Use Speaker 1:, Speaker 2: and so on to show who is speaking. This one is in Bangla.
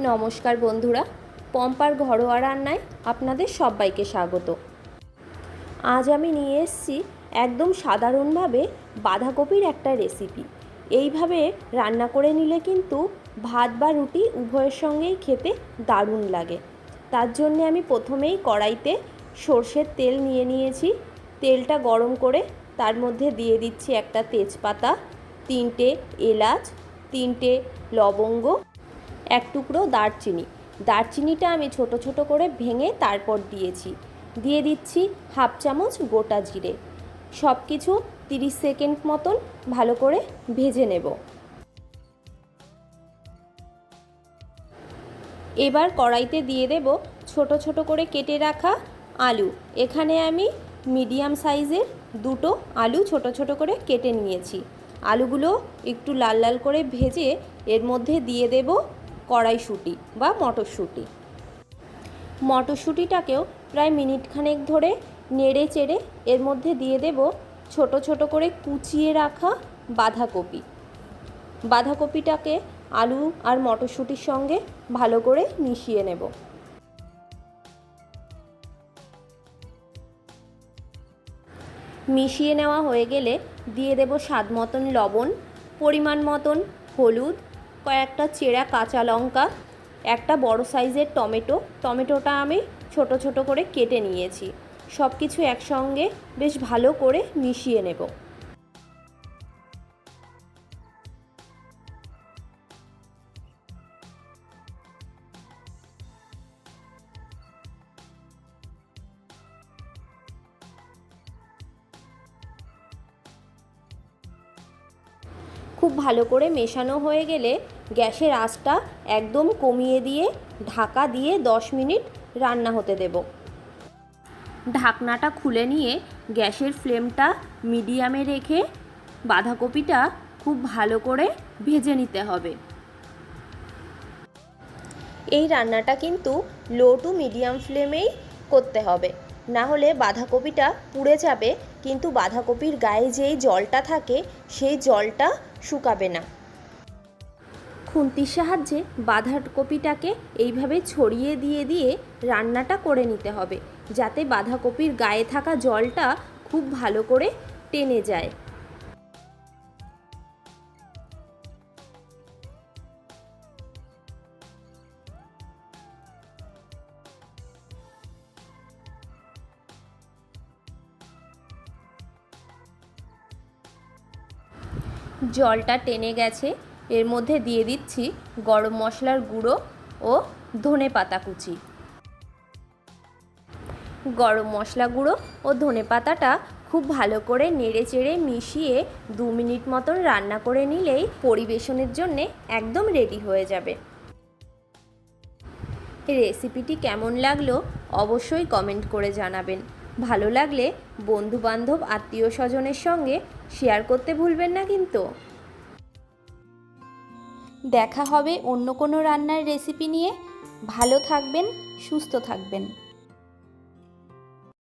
Speaker 1: নমস্কার বন্ধুরা, পম্পার ঘরোয়া রান্নায় আপনাদের সবাইকে স্বাগত। আজ আমি নিয়ে এসেছি একদম সাধারণভাবে বাঁধাকপির একটা রেসিপি এইভাবে রান্না করে নিলে কিন্তু ভাত বা রুটি উভয়ের সঙ্গেই খেতে দারুণ লাগে। তার জন্য আমি প্রথমেই কড়াইতে সর্ষের তেল নিয়ে নিয়েছি। তেলটা গরম করে তার মধ্যে দিয়ে দিচ্ছি একটা তেজপাতা, তিনটে এলাচ, তিনটে লবঙ্গ এক টুকরো দারচিনি। দারচিনিটা আমি ছোট ছোট করে ভেঙে তারপর দিয়েছি। দিয়ে দিচ্ছি হাফ চামচ গোটা জিরে। সব কিছু তিরিশ সেকেন্ড মতন ভালো করে ভেজে নেব। এবার কড়াইতে দিয়ে দেব ছোট ছোট করে কেটে রাখা আলু। এখানে আমি মিডিয়াম সাইজের দুটো আলু ছোট ছোট করে কেটে নিয়েছি। আলুগুলো একটু লাল লাল করে ভেজে এর মধ্যে দিয়ে দেব কড়াইশুঁটি বা মটরশুঁটি। মটরশুঁটিটাকেও প্রায় মিনিট খানেক ধরে নেড়ে চেড়ে এর মধ্যে দিয়ে দেব ছোট ছোট করে কুচিয়ে রাখা বাঁধাকপি। বাঁধাকপিটাকে আলু আর মটরশুঁটির সঙ্গে ভালো করে মিশিয়ে নেব। মিশিয়ে নেওয়া হয়ে গেলে দিয়ে দেব স্বাদ মতন লবণ, পরিমাণ মতন হলুদ কয়েকটা চেরা কাঁচা লঙ্কা, একটা বড় সাইজের টমেটো। টমেটোটা আমি ছোট ছোট করে কেটে নিয়েছি। সব কিছু একসঙ্গে বেশ ভালো করে মিশিয়ে নেব। খুব ভালো করে মেশানো হয়ে গেলে গ্যাসের আঁচটা একদম কমিয়ে দিয়ে ঢাকা দিয়ে দশ মিনিট রান্না হতে দেব। ঢাকনাটা খুলে নিয়ে গ্যাসের ফ্লেমটা মিডিয়ামে রেখে বাঁধাকপিটা খুব ভালো করে ভেজে নিতে হবে। এই রান্নাটা কিন্তু লো টু মিডিয়াম ফ্লেমেই করতে হবে। না হলে বাঁধাকপিটা পুড়ে যাবে, কিন্তু বাঁধাকপির গায়ে যেই জলটা থাকে, সেই জলটা শুকাবে না। খুন্তির সাহায্যে বাঁধাকপিটাকে এইভাবে ছড়িয়ে দিয়ে দিয়ে রান্নাটা করে নিতে হবে, যাতে বাঁধাকপির গায়ে থাকা জলটা খুব ভালো করে টেনে যায়। জলটা টেনে গেছে। এর মধ্যে দিয়ে দিচ্ছি গরম মশলার গুঁড়ো ও ধনে পাতা কুচি। গরম মশলা গুঁড়ো ও ধনে পাতাটা খুব ভালো করে নেড়ে চেড়ে মিশিয়ে দু মিনিট মতন রান্না করে নিলেই পরিবেশনের জন্যে একদম রেডি হয়ে যাবে। রেসিপিটি কেমন লাগল অবশ্যই কমেন্ট করে জানাবেন। ভালো লাগলে বন্ধুবান্ধব আত্মীয় স্বজনের সঙ্গে শেয়ার করতে ভুলবেন না কিন্তু। দেখা হবে অন্য কোনো রান্নার রেসিপি নিয়ে। ভালো থাকবেন, সুস্থ থাকবেন।